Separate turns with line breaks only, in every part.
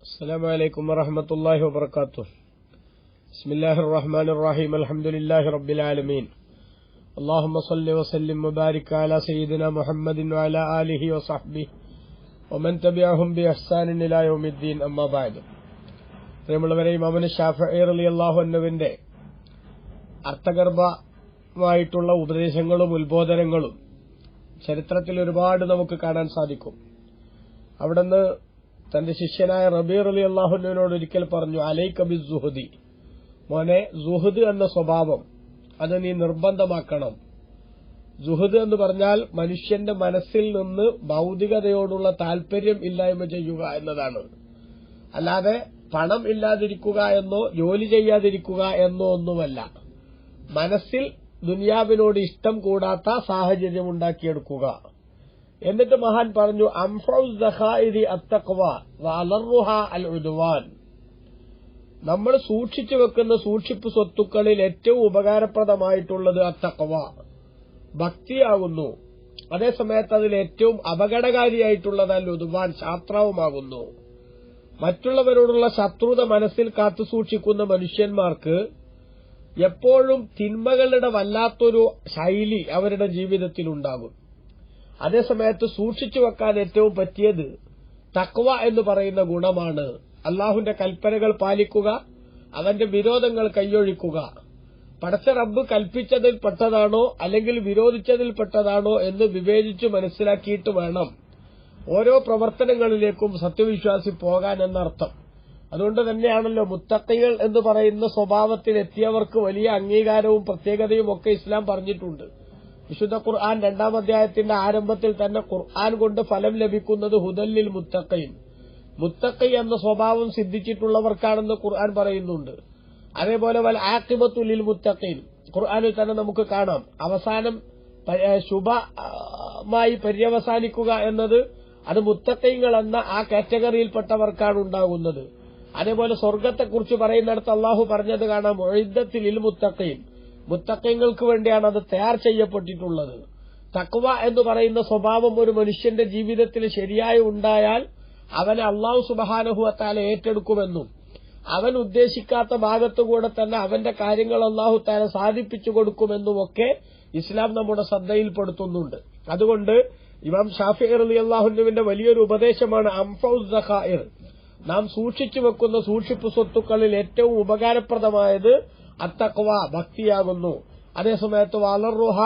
السلام عليكم ورحمة الله وبركاته بسم الله الرحمن الرحيم الحمد لله رب العالمين اللهم صل وسلم وبارك على سيدنا محمد وعلى آله وصحبه ومن تبعهم بإحسان إلى يوم الدين أما بعد പ്രിയമുള്ളവരെ ഇമാമിന് ഷാഫി അലി അള്ളാഹു അന്നുവിന്റെ അർത്ഥഗർഭമായിട്ടുള്ള ഉപദേശങ്ങളും ഉത്ബോധനങ്ങളും ചരിത്രത്തിൽ ഒരുപാട് നമുക്ക് കാണാൻ സാധിക്കും അവിടുന്ന് തന്റെ ശിഷ്യനായ റബീർ അലി അള്ളാഹുനോട് ഒരിക്കൽ പറഞ്ഞു അലൈക്കബി സുഹദി മോനെ സുഹദ് എന്ന സ്വഭാവം അത് നീ നിർബന്ധമാക്കണം. സുഹദ് എന്ന് പറഞ്ഞാൽ മനുഷ്യന്റെ മനസ്സിൽ നിന്ന് ഭൗതികതയോടുള്ള താല്പര്യം ഇല്ലായ്മ ചെയ്യുക എന്നതാണ്. അല്ലാതെ പണം ഇല്ലാതിരിക്കുക എന്നോ ജോലി ചെയ്യാതിരിക്കുക എന്നോ ഒന്നുമല്ല. മനസ്സിൽ ദുനിയാവിനോട് ഇഷ്ടം കൂടാത്ത സാഹചര്യം ഉണ്ടാക്കിയെടുക്കുക. എന്നിട്ട് മഹാൻ പറഞ്ഞു അൽ ഉദ്വാൻ. നമ്മൾ സൂക്ഷിച്ചു വെക്കുന്ന സൂക്ഷിപ്പ് സ്വത്തുക്കളിൽ ഏറ്റവും ഉപകാരപ്രദമായിട്ടുള്ളത് അത്തക്കവ ഭക്തിയാകുന്നു അതേസമയത്ത് അതിൽ ഏറ്റവും അപകടകാരിയായിട്ടുള്ളത് അൽ ഉദ്വാൻ ശാസ്ത്രവുമാകുന്നു മറ്റുള്ളവരോടുള്ള ശത്രുത മനസ്സിൽ കാത്തു സൂക്ഷിക്കുന്ന മനുഷ്യന്മാർക്ക് എപ്പോഴും തിന്മകളുടെ വല്ലാത്തൊരു ശൈലി അവരുടെ ജീവിതത്തിൽ ഉണ്ടാകും അതേസമയത്ത് സൂക്ഷിച്ചു വെക്കാൻ ഏറ്റവും പറ്റിയത് തക്വ എന്ന് പറയുന്ന ഗുണമാണ്. അള്ളാഹുന്റെ കൽപ്പനകൾ പാലിക്കുക അവന്റെ വിരോധങ്ങൾ കൈയൊഴിക്കുക. പടച്ച റബ്ബ് കൽപ്പിച്ചതിൽ പെട്ടതാണോ അല്ലെങ്കിൽ വിരോധിച്ചതിൽ പെട്ടതാണോ എന്ന് വിവേചിച്ചു മനസ്സിലാക്കിയിട്ട് വേണം ഓരോ പ്രവർത്തനങ്ങളിലേക്കും സത്യവിശ്വാസി പോകാൻ എന്നർത്ഥം അതുകൊണ്ട് തന്നെയാണല്ലോ മുത്തക്കൈകൾ എന്ന് പറയുന്ന സ്വഭാവത്തിലെത്തിയവർക്ക് വലിയ അംഗീകാരവും പ്രത്യേകതയും ഒക്കെ ഇസ്ലാം പറഞ്ഞിട്ടുണ്ട്. വിശുദ്ധ ഖുർആൻ രണ്ടാം അധ്യായത്തിന്റെ ആരംഭത്തിൽ തന്നെ ഖുർആൻ കൊണ്ട് ഫലം ലഭിക്കുന്നത് ഹുദല്ലിൽ മുത്തക്കയും മുത്തക്കൈ എന്ന സ്വഭാവം സിദ്ധിച്ചിട്ടുള്ളവർക്കാണെന്ന് ഖുർആൻ പറയുന്നുണ്ട്. അതേപോലെ വൽ ആക്കിബത്തുലിൽ മുത്തക്കൈൻ ഖുർആനിൽ തന്നെ നമുക്ക് കാണാം. അവസാനം ശുഭമായി പര്യവസാനിക്കുക എന്നത് അത് മുത്തക്കൈങ്ങൾ എന്ന ആ കാറ്റഗറിയിൽപ്പെട്ടവർക്കാണ് ഉണ്ടാകുന്നത്. അതേപോലെ സ്വർഗത്തെക്കുറിച്ച് പറയുന്നിടത്ത് അള്ളാഹു പറഞ്ഞത് കാണാം ഒഴുദ്ധത്തിൽ ഇൽ മുത്തക്കയും മുത്തക്കങ്ങൾക്ക് വേണ്ടിയാണ് അത് തയ്യാർ ചെയ്യപ്പെട്ടിട്ടുള്ളത്. തക്വ എന്ന് പറയുന്ന സ്വഭാവം ഒരു മനുഷ്യന്റെ ജീവിതത്തിൽ ശരിയായി ഉണ്ടായാൽ അവനെ അള്ളാഹു സുബഹാനുഹുവത്താല ഏറ്റെടുക്കുമെന്നും അവൻ ഉദ്ദേശിക്കാത്ത ഭാഗത്തുകൂടെ തന്നെ അവന്റെ കാര്യങ്ങൾ അള്ളാഹു താല സാധിപ്പിച്ചു കൊടുക്കുമെന്നുമൊക്കെ ഇസ്ലാം നമ്മുടെ ശ്രദ്ധയിൽപ്പെടുത്തുന്നുണ്ട്. അതുകൊണ്ട് ഇമാം ഷാഫി അലി അള്ളാഹുനുവിന്റെ വലിയൊരു ഉപദേശമാണ് അംഫൌസ് സഖായിർ നാം സൂക്ഷിച്ചു വെക്കുന്ന സൂക്ഷിപ്പ് സ്വത്തുക്കളിൽ ഏറ്റവും ഉപകാരപ്രദമായത് അത്തക്വ ഭക്തിയാകുന്നു. അതേസമയത്ത് വളർറുഹ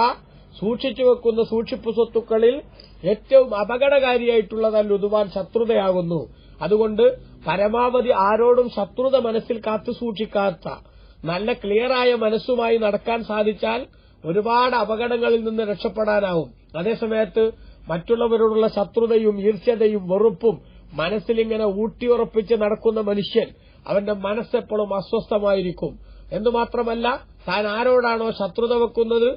സൂക്ഷിച്ചു വെക്കുന്ന സൂക്ഷിപ്പ് സ്വത്തുക്കളിൽ ഏറ്റവും അപകടകാരിയായിട്ടുള്ളതല്ല ലുതുവാൻ ശത്രുതയാകുന്നു. അതുകൊണ്ട് പരമാവധി ആരോടും ശത്രുത മനസ്സിൽ കാത്തു സൂക്ഷിക്കാത്ത നല്ല ക്ലിയറായ മനസ്സുമായി നടക്കാൻ സാധിച്ചാൽ ഒരുപാട് അപകടങ്ങളിൽ നിന്ന് രക്ഷപ്പെടാനാവും. അതേസമയത്ത് മറ്റുള്ളവരോടുള്ള ശത്രുതയും ഈർഷ്യതയും വെറുപ്പും മനസ്സിലിങ്ങനെ ഊട്ടിയുറപ്പിച്ച് നടക്കുന്ന മനുഷ്യൻ അവന്റെ മനസ്സെപ്പോഴും അസ്വസ്ഥമായിരിക്കും. എന്നുമാത്രമല്ല താൻ ആരോടാണോ ശത്രുത വെക്കുന്നത്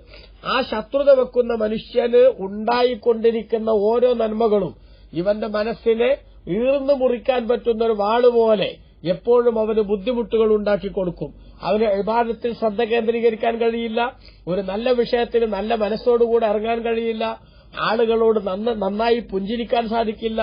ആ ശത്രുത വെക്കുന്ന മനുഷ്യന് ഉണ്ടായിക്കൊണ്ടിരിക്കുന്ന ഓരോ നന്മകളും ഇവന്റെ മനസ്സിനെ ഈർന്നു മുറിക്കാൻ പറ്റുന്ന ഒരു വാളുപോലെ എപ്പോഴും അവന് ബുദ്ധിമുട്ടുകൾ ഉണ്ടാക്കി കൊടുക്കും. അവന് വിവാദത്തിൽ ശ്രദ്ധ കേന്ദ്രീകരിക്കാൻ കഴിയില്ല ഒരു നല്ല വിഷയത്തിന് നല്ല മനസ്സോടുകൂടെ ഇറങ്ങാൻ കഴിയില്ല ആളുകളോട് നന്നായി പുഞ്ചിരിക്കാൻ സാധിക്കില്ല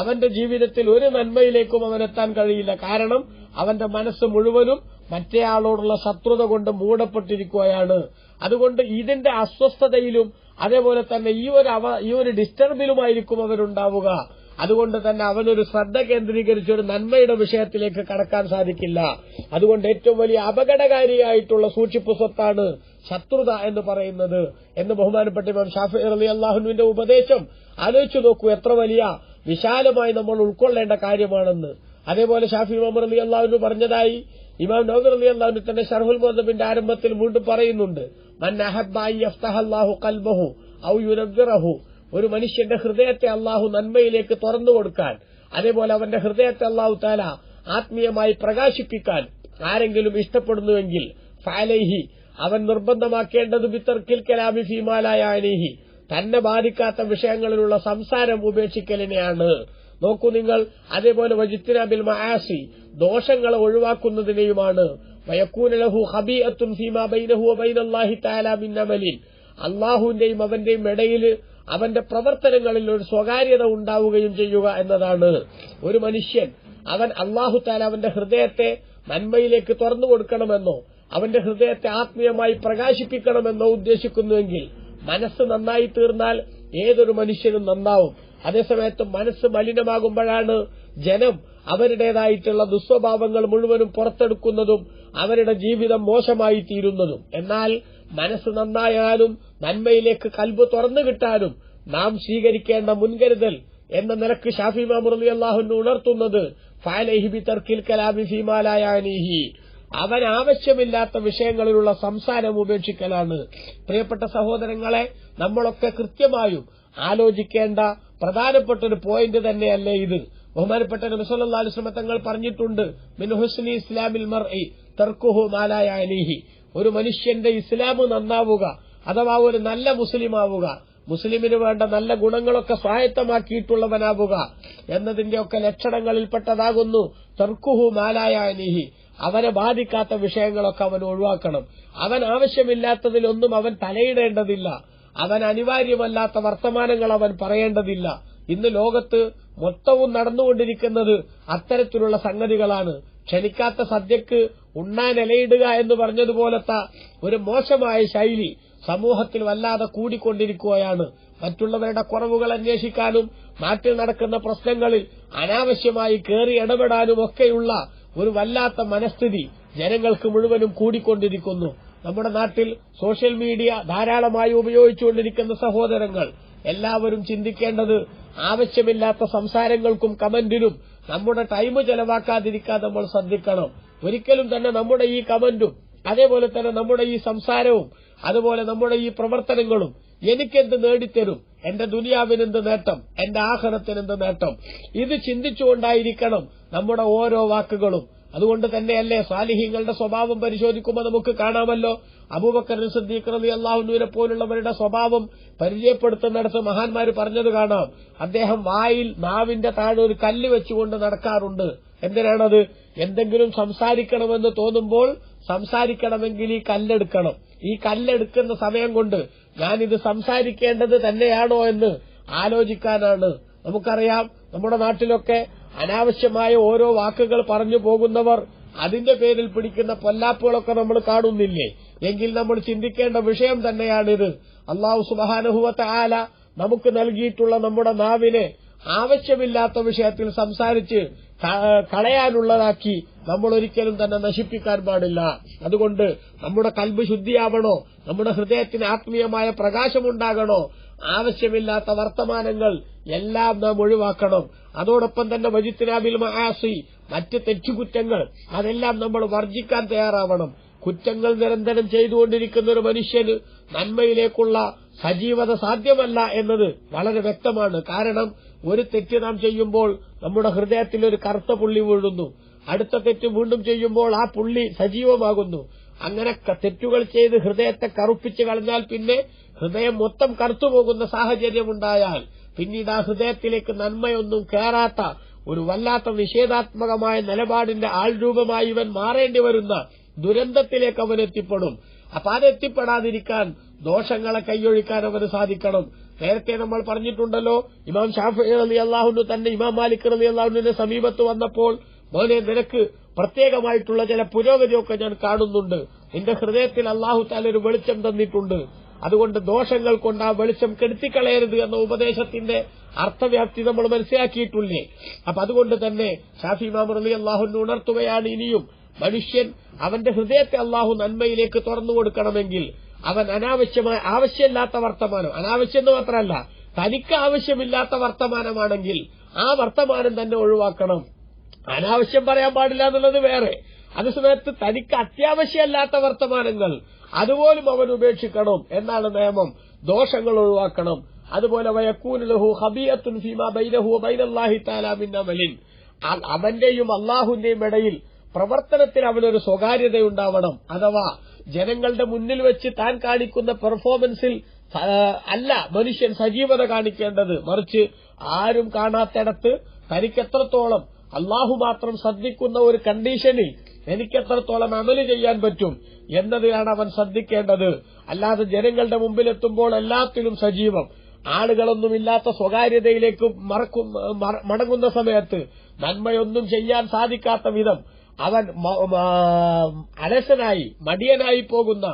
അവന്റെ ജീവിതത്തിൽ ഒരു നന്മയിലേക്കും അവനെത്താൻ കഴിയില്ല. കാരണം അവന്റെ മനസ്സ് മുഴുവനും മറ്റേയാളോടുള്ള ശത്രുത കൊണ്ട് മൂടപ്പെട്ടിരിക്കുകയാണ്. അതുകൊണ്ട് ഇതിന്റെ അസ്വസ്ഥതയിലും അതേപോലെ തന്നെ ഈ ഒരു അവ ഈ ഒരു ഡിസ്റ്റർബിലുമായിരിക്കും അവരുണ്ടാവുക അതുകൊണ്ട് തന്നെ അവനൊരു ശ്രദ്ധ കേന്ദ്രീകരിച്ച് ഒരു നന്മയുടെ വിഷയത്തിലേക്ക് കടക്കാൻ സാധിക്കില്ല. അതുകൊണ്ട് ഏറ്റവും വലിയ അപകടകാരിയായിട്ടുള്ള സൂക്ഷിപ്പ് സ്വത്താണ് ശത്രുത എന്ന് പറയുന്നത്. എന്ന് ബഹുമാനപ്പെട്ട ഇമാം ഷാഫി അലി അള്ളാഹുവിന്റെ ഉപദേശം. ആലോചിച്ചു നോക്കൂ എത്ര വലിയ വിശാലമായി നമ്മൾ ഉൾക്കൊള്ളേണ്ട കാര്യമാണെന്ന്. അതേപോലെ ഷാഫി മുഹമ്മദ് അലി അള്ളാഹുവിന് പറഞ്ഞതായി ഇമാം നൌദർ അലി അള്ളാഹുവിന് തന്നെ ഷർഹുൽ മോദബിന്റെ ആരംഭത്തിൽ വീണ്ടും പറയുന്നുണ്ട് ഔ ഒരു മനുഷ്യന്റെ ഹൃദയത്തെ അള്ളാഹു നന്മയിലേക്ക് തുറന്നു കൊടുക്കാൻ അതേപോലെ അവന്റെ ഹൃദയത്തെ അള്ളാഹു താല ആത്മീയമായി പ്രകാശിപ്പിക്കാൻ ആരെങ്കിലും ഇഷ്ടപ്പെടുന്നുവെങ്കിൽ ഫാലൈഹി അവൻ നിർബന്ധമാക്കേണ്ടത് ബിത്തർക്കിൽ കലാമി ഫീമാലായ അനീഹി തന്നെ ബാധിക്കാത്ത വിഷയങ്ങളിലുള്ള സംസാരം ഉപേക്ഷിക്കലിനെയാണ്. നോക്കൂ നിങ്ങൾ അതേപോലെ വജിത്തിനാബിൽ മഹാസി ദോഷങ്ങളെ ഒഴിവാക്കുന്നതിനെയുമാണ്. വയക്കൂനലഹു ഹബിഅത്തുൻ ഫീമാ ബൈനഹു ബൈനല്ലാഹി അമലിൻ. അള്ളാഹുവിന്റെയും അവന്റെയും ഇടയിൽ അവന്റെ പ്രവർത്തനങ്ങളിൽ ഒരു സ്വകാര്യത ഉണ്ടാവുകയും ചെയ്യുക എന്നതാണ്. ഒരു മനുഷ്യൻ അവൻ അള്ളാഹു താല അവന്റെ ഹൃദയത്തെ നന്മയിലേക്ക് തുറന്നു കൊടുക്കണമെന്നോ അവന്റെ ഹൃദയത്തെ ആത്മീയമായി പ്രകാശിപ്പിക്കണമെന്നോ ഉദ്ദേശിക്കുന്നുവെങ്കിൽ മനസ്സ് നന്നായി തീർന്നാൽ ഏതൊരു മനുഷ്യനും നന്നാവും. അതേസമയത്ത് മനസ്സ് മലിനമാകുമ്പോഴാണ് ജനം അവരുടേതായിട്ടുള്ള ദുസ്വഭാവങ്ങൾ മുഴുവനും പുറത്തെടുക്കുന്നതും അവരുടെ ജീവിതം മോശമായി തീരുന്നതും എന്നാൽ മനസ്സ് നന്നായാലും നന്മയിലേക്ക് കൽബ് തുറന്നു കിട്ടാനും നാം സ്വീകരിക്കേണ്ട മുൻകരുതൽ എന്ന നിലയ്ക്ക് ഷാഫി മാമുറലി അള്ളാഹുന് ഉണർത്തുന്നത് ഫാലഹിബി തർക്കിൽ കലാമി ഫീമാലായാനിഹി അവൻ ആവശ്യമില്ലാത്ത വിഷയങ്ങളിലുള്ള സംസാരം ഉപേക്ഷിക്കലാണ്. പ്രിയപ്പെട്ട സഹോദരങ്ങളെ നമ്മളൊക്കെ കൃത്യമായും ആലോചിക്കേണ്ട പ്രധാനപ്പെട്ട ഒരു പോയിന്റ് തന്നെയല്ലേ ഇത്. ബഹുമാനപ്പെട്ട നബിസല്ലാ അലുസ്ലമ തങ്ങൾ പറഞ്ഞിട്ടുണ്ട് മിൻ ഹുസ്നി ഇസ്ലാമിൽ മർ തർക്കുഹു മാലായാനിഹി ഒരു മനുഷ്യന്റെ ഇസ്ലാം നന്നാവുക അഥവാ ഒരു നല്ല മുസ്ലിം ആവുക മുസ്ലിമിന് വേണ്ട നല്ല ഗുണങ്ങളൊക്കെ സ്വായത്തമാക്കിയിട്ടുള്ളവനാവുക എന്നതിന്റെയൊക്കെ ലക്ഷണങ്ങളിൽപ്പെട്ടതാകുന്നു തർക്കുഹു മാലായാനിഹി അവനെ ബാധിക്കാത്ത വിഷയങ്ങളൊക്കെ അവൻ ഒഴിവാക്കണം. അവൻ ആവശ്യമില്ലാത്തതിലൊന്നും അവൻ തലയിടേണ്ടതില്ല. അവൻ അനിവാര്യമല്ലാത്ത വർത്തമാനങ്ങൾ അവൻ പറയേണ്ടതില്ല. ഇന്ന് ലോകത്ത് മൊത്തവും നടന്നുകൊണ്ടിരിക്കുന്നത് അത്തരത്തിലുള്ള സംഗതികളാണ്. ക്ഷണിക്കാത്ത സദ്യക്ക് ഉണ്ണാൻ ഇലയിടുക എന്ന് പറഞ്ഞതുപോലത്തെ ഒരു മോശമായ ശൈലി സമൂഹത്തിൽ വല്ലാതെ കൂടിക്കൊണ്ടിരിക്കുകയാണ്. മറ്റുള്ളവരുടെ കുറവുകൾ അന്വേഷിക്കാനും നാട്ടിൽ നടക്കുന്ന പ്രശ്നങ്ങളിൽ അനാവശ്യമായി കയറി ഇടപെടാനും ഒക്കെയുള്ള ഒരു വല്ലാത്ത മനസ്ഥിതി ജനങ്ങൾക്ക് മുഴുവനും കൂടിക്കൊണ്ടിരിക്കുന്നു. നമ്മുടെ നാട്ടിൽ സോഷ്യൽ മീഡിയ ധാരാളമായി ഉപയോഗിച്ചുകൊണ്ടിരിക്കുന്ന സഹോദരങ്ങൾ എല്ലാവരും ചിന്തിക്കേണ്ടത് ആവശ്യമില്ലാത്ത സംസാരങ്ങൾക്കും കമന്റിനും നമ്മുടെ ടൈം ചെലവാക്കാതിരിക്കാൻ നമ്മൾ ശ്രദ്ധിക്കണം. ഒരിക്കലും തന്നെ നമ്മുടെ ഈ കമന്റും അതേപോലെ തന്നെ നമ്മുടെ ഈ സംസാരവും അതുപോലെ നമ്മുടെ ഈ പ്രവർത്തനങ്ങളും എനിക്കെന്ത് നേടിത്തരും? എന്റെ ദുനിയാവിനെന്ത് നേട്ടം? എന്റെ ആഹ്റത്തിനെന്ത് നേട്ടം? ഇത് ചിന്തിച്ചുകൊണ്ടായിരിക്കണം നമ്മുടെ ഓരോ വാക്കുകളും അതുകൊണ്ട് തന്നെയല്ലേ സാലിഹ്യങ്ങളുടെ സ്വഭാവം പരിശോധിക്കുമ്പോൾ നമുക്ക് കാണാമല്ലോ. അബൂബക്കർ സിദ്ദീഖ് റലി അള്ളാഹുനൂരെ പോലുള്ളവരുടെ സ്വഭാവം പരിചയപ്പെടുത്തുന്നിടത്ത് മഹാന്മാര് പറഞ്ഞത് കാണാം. അദ്ദേഹം വായിൽ നാവിന്റെ താഴെ ഒരു കല്ല് വെച്ചുകൊണ്ട് നടക്കാറുണ്ട്. എന്തിനാണത്? എന്തെങ്കിലും സംസാരിക്കണമെന്ന് തോന്നുമ്പോൾ സംസാരിക്കണമെങ്കിൽ ഈ കല്ലെടുക്കണം. ഈ കല്ലെടുക്കുന്ന സമയം കൊണ്ട് ഞാനിത് സംസാരിക്കേണ്ടത് തന്നെയാണോ എന്ന് ആലോചിക്കാനാണ്. നമുക്കറിയാം നമ്മുടെ നാട്ടിലൊക്കെ അനാവശ്യമായ ഓരോ വാക്കുകൾ പറഞ്ഞു പോകുന്നവർ അതിന്റെ പേരിൽ പിടിക്കുന്ന പൊല്ലാപ്പുകളൊക്കെ നമ്മൾ കാണുന്നില്ലേ? എങ്കിൽ നമ്മൾ ചിന്തിക്കേണ്ട വിഷയം തന്നെയാണിത്. അള്ളാഹു സുബാനുഭവത്തെ ആല നമുക്ക് നൽകിയിട്ടുള്ള നമ്മുടെ നാവിനെ ആവശ്യമില്ലാത്ത വിഷയത്തിൽ സംസാരിച്ച് കളയാനുള്ളതാക്കി നമ്മൾ ഒരിക്കലും തന്നെ നശിപ്പിക്കാൻ പാടില്ല. അതുകൊണ്ട് നമ്മുടെ കൽബ് ശുദ്ധിയാവണോ? നമ്മുടെ ഹൃദയത്തിന് ആത്മീയമായ പ്രകാശമുണ്ടാകണോ? ആവശ്യമില്ലാത്ത വർത്തമാനങ്ങൾ എല്ലാം നാം ഒഴിവാക്കണം. അതോടൊപ്പം തന്നെ വജിത്തിനാബിൽ മഹാസി മറ്റ് തെറ്റുകുറ്റങ്ങൾ അതെല്ലാം നമ്മൾ വർജിക്കാൻ തയ്യാറാവണം. കുറ്റങ്ങൾ നിരന്തരം ചെയ്തുകൊണ്ടിരിക്കുന്ന ഒരു മനുഷ്യന് നന്മയിലേക്കുള്ള സജീവത സാധ്യമല്ല എന്നത് വളരെ വ്യക്തമാണ്. കാരണം ഒരു തെറ്റ് നാം ചെയ്യുമ്പോൾ നമ്മുടെ ഹൃദയത്തിൽ ഒരു കറുത്ത പുള്ളി വീഴുന്നു. അടുത്ത തെറ്റ് വീണ്ടും ചെയ്യുമ്പോൾ ആ പുള്ളി സജീവമാകുന്നു. അങ്ങനെ തെറ്റുകൾ ചെയ്ത് ഹൃദയത്തെ കറുപ്പിച്ച് കളഞ്ഞാൽ പിന്നെ ഹൃദയം മൊത്തം കറുത്തുപോകുന്ന സാഹചര്യമുണ്ടായാൽ പിന്നീട് ആ ഹൃദയത്തിലേക്ക് നന്മയൊന്നും കയറാത്ത ഒരു വല്ലാത്ത നിഷേധാത്മകമായ നിലപാടിന്റെ ആൾരൂപമായി ഇവൻ മാറേണ്ടി വരുന്ന ദുരന്തത്തിലേക്ക് അവൻ എത്തിപ്പെടും. അപ്പൊ അതെത്തിപ്പെടാതിരിക്കാൻ ദോഷങ്ങളെ കൈയൊഴിക്കാൻ അവന് സാധിക്കണം. നേരത്തെ നമ്മൾ പറഞ്ഞിട്ടുണ്ടല്ലോ ഇമാം ഷാഫി അലി അള്ളാഹുനു തന്നെ ഇമാം മാലിക് അലി അള്ളാഹുവിന്റെ സമീപത്ത് വന്നപ്പോൾ മോനെ നിനക്ക് പ്രത്യേകമായിട്ടുള്ള ചില പുരോഗതിയൊക്കെ ഞാൻ കാണുന്നുണ്ട്. നിന്റെ ഹൃദയത്തിൽ അള്ളാഹു താല ഒരു വെളിച്ചം തന്നിട്ടുണ്ട്. അതുകൊണ്ട് ദോഷങ്ങൾ കൊണ്ട് ആ വെളിച്ചം കെടുത്തിക്കളയരുത് എന്ന ഉപദേശത്തിന്റെ അർത്ഥവ്യാപ്തി നമ്മൾ മനസ്സിലാക്കിയിട്ടില്ലേ? അപ്പൊ അതുകൊണ്ട് തന്നെ ഷാഫി മാമറലി അള്ളാഹുവിനെ ഉണർത്തുകയാണ് ഇനിയും. മനുഷ്യൻ അവന്റെ ഹൃദയത്തെ അള്ളാഹു നന്മയിലേക്ക് തുറന്നു കൊടുക്കണമെങ്കിൽ അവൻ അനാവശ്യമായ ആവശ്യമില്ലാത്ത വർത്തമാനം അനാവശ്യം എന്ന് മാത്രമല്ല തനിക്ക് ആവശ്യമില്ലാത്ത വർത്തമാനമാണെങ്കിൽ ആ വർത്തമാനം തന്നെ ഒഴിവാക്കണം. അനാവശ്യം പറയാൻ പാടില്ല എന്നുള്ളത് വേറെ. അതേസമയത്ത് തനിക്ക് അത്യാവശ്യമല്ലാത്ത വർത്തമാനങ്ങൾ അതുപോലും അവൻ ഉപേക്ഷിക്കണം എന്നാണ് നിയമം. ദോഷങ്ങൾ ഒഴിവാക്കണം. അതുപോലെ ബൈനഹു അവന്റെയും അള്ളാഹുന്റെയും ഇടയിൽ പ്രവർത്തനത്തിൽ അവനൊരു സ്വകാര്യതയുണ്ടാവണം. അഥവാ ജനങ്ങളുടെ മുന്നിൽ വെച്ച് താൻ കാണിക്കുന്ന പെർഫോമൻസിൽ അല്ല മനുഷ്യൻ സജീവത കാണിക്കേണ്ടത്. മറിച്ച് ആരും കാണാത്തിടത്ത് തനിക്കെത്രത്തോളം അള്ളാഹു മാത്രം ശ്രദ്ധിക്കുന്ന ഒരു കണ്ടീഷനിൽ എനിക്കെത്രത്തോളം അമൽ ചെയ്യാൻ പറ്റും എന്നതിലാണ് അവൻ ശ്രദ്ധിക്കേണ്ടത്. അല്ലാതെ ജനങ്ങളുടെ മുമ്പിലെത്തുമ്പോൾ എല്ലാത്തിലും സജീവം. ആളുകളൊന്നുമില്ലാത്ത സ്വകാര്യതയിലേക്ക് മറക്കും മടങ്ങുന്ന സമയത്ത് നന്മയൊന്നും ചെയ്യാൻ സാധിക്കാത്ത വിധം അവൻ അലസനായി മടിയനായി പോകുന്ന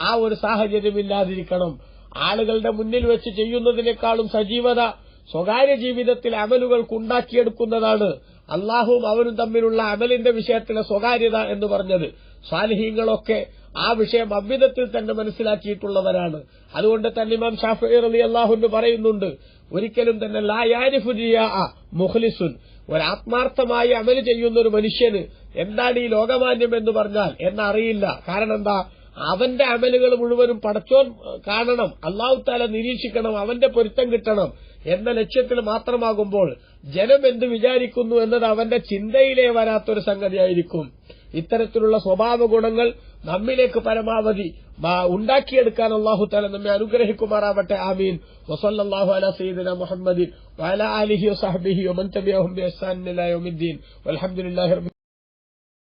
ആ ഒരു സാഹചര്യമില്ലാതിരിക്കണം. ആളുകളുടെ മുന്നിൽ വെച്ച് ചെയ്യുന്നതിനേക്കാളും സജീവത സ്വകാര്യ ജീവിതത്തിൽ അമലുകൾക്ക് ഉണ്ടാക്കിയെടുക്കുന്നതാണ് അള്ളാഹുവും അവനും തമ്മിലുള്ള അമലിന്റെ വിഷയത്തിലെ സ്വകാര്യത എന്ന് പറഞ്ഞത് സാലിഹീങ്ങളൊക്കെ ആ വിഷയം അവിധത്തിൽ തന്നെ മനസ്സിലാക്കിയിട്ടുള്ളവരാണ്. അതുകൊണ്ട് തന്നെ ഇമാം ഷാഫി അലി അള്ളാഹുന്ന് പറയുന്നുണ്ട് ഒരിക്കലും തന്നെ ലായാരിഫുരിയ മുഖ്ലിസുൻ അമൽ ചെയ്യുന്ന ഒരു മനുഷ്യന് എന്താണ് ഈ ലോകമാന്യം എന്ന് പറഞ്ഞാൽ എന്നറിയില്ല. കാരണം എന്താ? അവന്റെ അമലുകൾ മുഴുവനും പടച്ചോൻ കാണണം. അള്ളാഹുത്താല നിരീക്ഷിക്കണം അവന്റെ പൊരുത്തം കിട്ടണം. എന്ന ലക്ഷ്യത്തിൽ മാത്രമാകുമ്പോൾ ജനം എന്ത് വിചാരിക്കുന്നു എന്നത് അവന്റെ ചിന്തയിലേ വരാത്തൊരു സംഗതിയായിരിക്കും. ഇത്തരത്തിലുള്ള സ്വഭാവ ഗുണങ്ങൾ നമ്മിലേക്ക് പരമാവധി ഉണ്ടാക്കിയെടുക്കാൻ അള്ളാഹു താല നമ്മെ അനുഗ്രഹിക്കുമാറാവട്ടെ. ആമീൻ. വസല്ലാഹു അല സീദന മുഹമ്മദിൻ വഅല ആലിഹി വസഹബിഹി വമൻ തബിഅഹും ബിഇഹ്സാനിൻ ഇലാ വൽഹംദുലില്ലാഹി